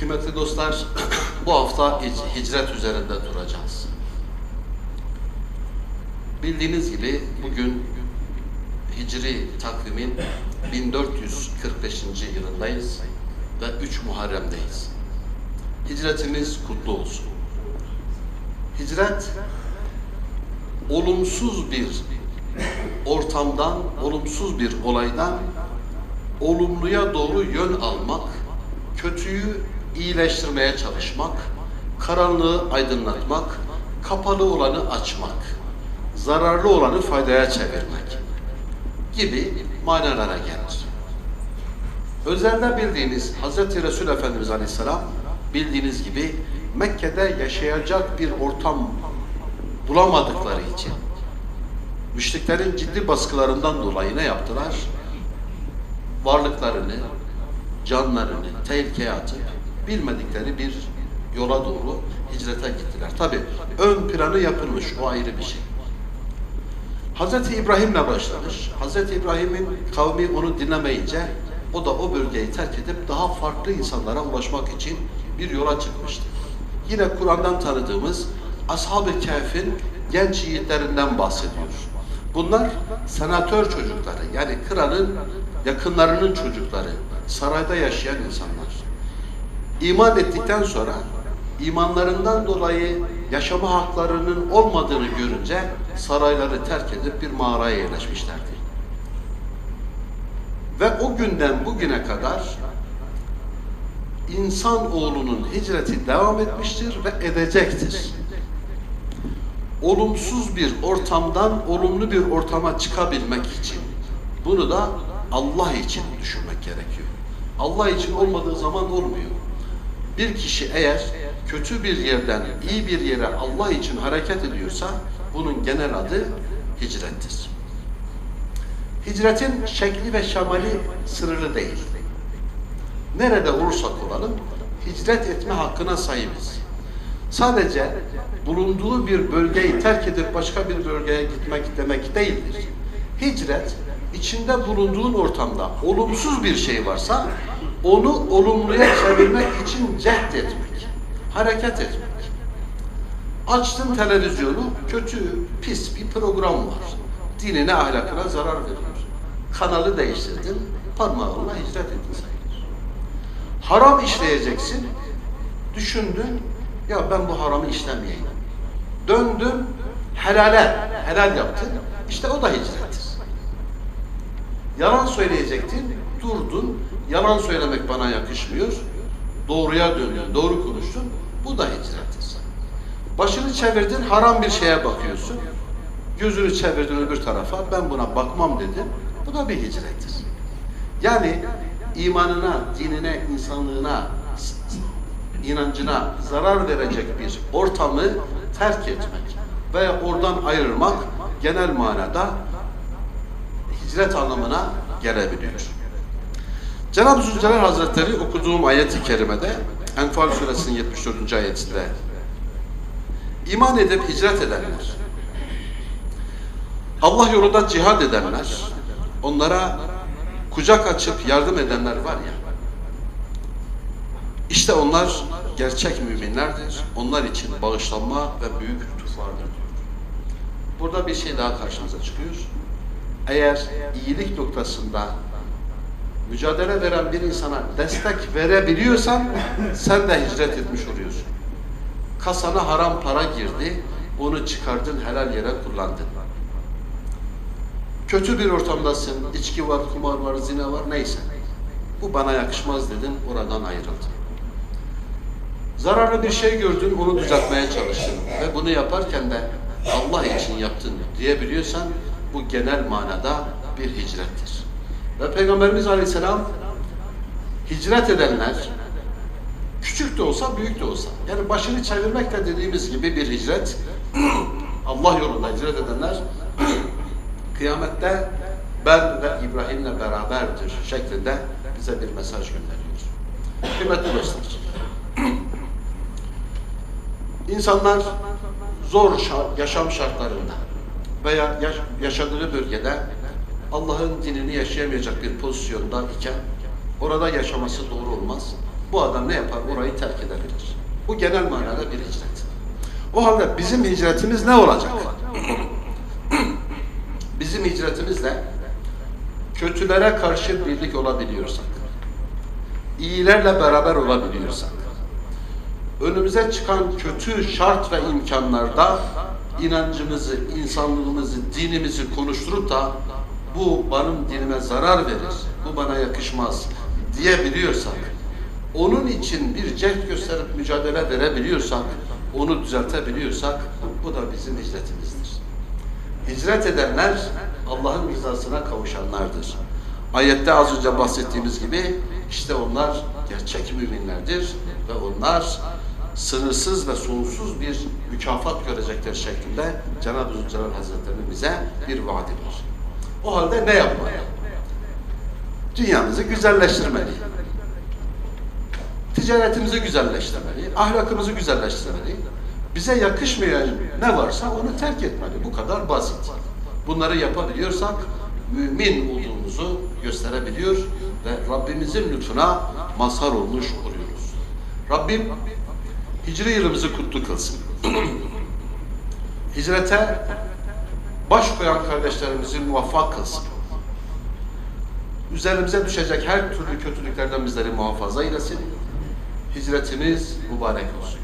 Kıymetli dostlar, bu hafta hic- hicret üzerinde duracağız. Bildiğiniz gibi bugün Hicri takvimin 1445. yılındayız ve 3 Muharrem'deyiz. Hicretimiz kutlu olsun. Hicret, olumsuz bir ortamdan, olumsuz bir olaydan olumluya doğru yön almak, kötüyü iyileştirmeye çalışmak, karanlığı aydınlatmak, kapalı olanı açmak, zararlı olanı faydaya çevirmek gibi manalara gelir. Özelde bildiğiniz Hz. Resul Efendimiz Aleyhisselam bildiğiniz gibi Mekke'de yaşayacak bir ortam bulamadıkları için müşriklerin ciddi baskılarından dolayı ne yaptılar? Varlıklarını, canlarını tehlikeye atıp bilmedikleri bir yola doğru hicrete gittiler. Tabi ön planı yapılmış, o ayrı bir şey. Hz. İbrahim'le başlamış. Hz. İbrahim'in kavmi onu dinlemeyince o da o bölgeyi terk edip daha farklı insanlara ulaşmak için bir yola çıkmıştı. Yine Kur'an'dan tanıdığımız Ashab-ı Kehf'in genç yiğitlerinden bahsediyor. Bunlar senatör çocukları yani kralın yakınlarının çocukları, sarayda yaşayan insanlar. İman ettikten sonra imanlarından dolayı yaşama haklarının olmadığını görünce sarayları terk edip bir mağaraya yerleşmişlerdi. Ve o günden bugüne kadar insan oğlunun hicreti devam etmiştir ve edecektir. Olumsuz bir ortamdan olumlu bir ortama çıkabilmek için bunu da Allah için düşünmek gerekiyor. Allah için olmadığı zaman olmuyor. Bir kişi eğer kötü bir yerden iyi bir yere Allah için hareket ediyorsa bunun genel adı hicrettir. Hicretin şekli ve şemali sınırlı değil. Nerede olursak olalım hicret etme hakkına sahibiz. Sadece bulunduğu bir bölgeyi terk edip başka bir bölgeye gitmek demek değildir. Hicret içinde bulunduğun ortamda olumsuz bir şey varsa onu olumluya çevirmek için cehd etmek, hareket etmek. Açtın televizyonu, kötü, pis bir program var. Dinine, ahlakına zarar veriyor. Kanalı değiştirdin, parmağınla hicret ettin sayılır. Haram işleyeceksin, düşündün, ya ben bu haramı işlemeyeyim. Döndün, helale, helal yaptın, işte o da hicrettir. Yalan söyleyecektin, durdun, yalan söylemek bana yakışmıyor, doğruya döndün, doğru konuştun, bu da hicrettir. Başını çevirdin, haram bir şeye bakıyorsun, gözünü çevirdin öbür tarafa, ben buna bakmam dedin, bu da bir hicrettir. Yani imanına, dinine, insanlığına, inancına zarar verecek bir ortamı terk etmek veya oradan ayrılmak genel manada hicret anlamına gelebiliyor. Cenab-ı Zülcelal Hazretleri okuduğum ayet-i kerimede Enfal suresinin 74. ayetinde iman edip hicret edenler Allah yolunda cihad edenler onlara kucak açıp yardım edenler var ya işte onlar gerçek müminlerdir. Onlar için bağışlanma ve büyük lütuf vardır. Burada bir şey daha karşımıza çıkıyor. Eğer iyilik noktasında mücadele veren bir insana destek verebiliyorsan sen de hicret etmiş oluyorsun. Kasana haram para girdi, onu çıkardın, helal yere kullandın. Kötü bir ortamdasın, içki var, kumar var, zina var, neyse. Bu bana yakışmaz dedin, oradan ayrıldın. Zararlı bir şey gördün, onu düzeltmeye çalıştın ve bunu yaparken de Allah için yaptın diyebiliyorsan bu genel manada bir hicrettir. Ve Peygamberimiz Aleyhisselam hicret edenler küçük de olsa büyük de olsa yani başını çevirmek de dediğimiz gibi bir hicret Allah yolunda hicret edenler kıyamette ben ve İbrahim'le beraberdir şeklinde bize bir mesaj gönderiyor. Kıymetli dostlar. İnsanlar zor yaşam şartlarında veya yaş yaşadığı bölgede Allah'ın dinini yaşayamayacak bir pozisyonda iken orada yaşaması doğru olmaz. Bu adam ne yapar? Orayı terk edebilir. Bu genel manada bir hicret. O halde bizim hicretimiz ne olacak? Bizim hicretimizle kötülere karşı birlik olabiliyorsak, iyilerle beraber olabiliyorsak, önümüze çıkan kötü şart ve imkanlarda inancımızı, insanlığımızı, dinimizi konuşturup da bu benim dinime zarar verir, bu bana yakışmaz diyebiliyorsak, onun için bir cehd gösterip mücadele verebiliyorsak, onu düzeltebiliyorsak bu da bizim hicretimizdir. Hicret edenler Allah'ın rızasına kavuşanlardır. Ayette az önce bahsettiğimiz gibi işte onlar gerçek müminlerdir ve onlar sınırsız ve sonsuz bir mükafat görecekler şeklinde Cenab-ı Zülcelal Hazretleri bize bir vaadi var. O halde ne yapmalı? Dünyamızı güzelleştirmeli. Ticaretimizi güzelleştirmeli, ahlakımızı güzelleştirmeli. Bize yakışmayan ne varsa onu terk etmeli. Bu kadar basit. Bunları yapabiliyorsak mümin olduğumuzu gösterebiliyor ve Rabbimizin lütfuna mazhar olmuş oluyoruz. Rabbim hicri yılımızı kutlu kılsın. Hicrete baş koyan kardeşlerimizi muvaffak kılsın. Üzerimize düşecek her türlü kötülüklerden bizleri muhafaza eylesin. Hicretimiz mübarek olsun.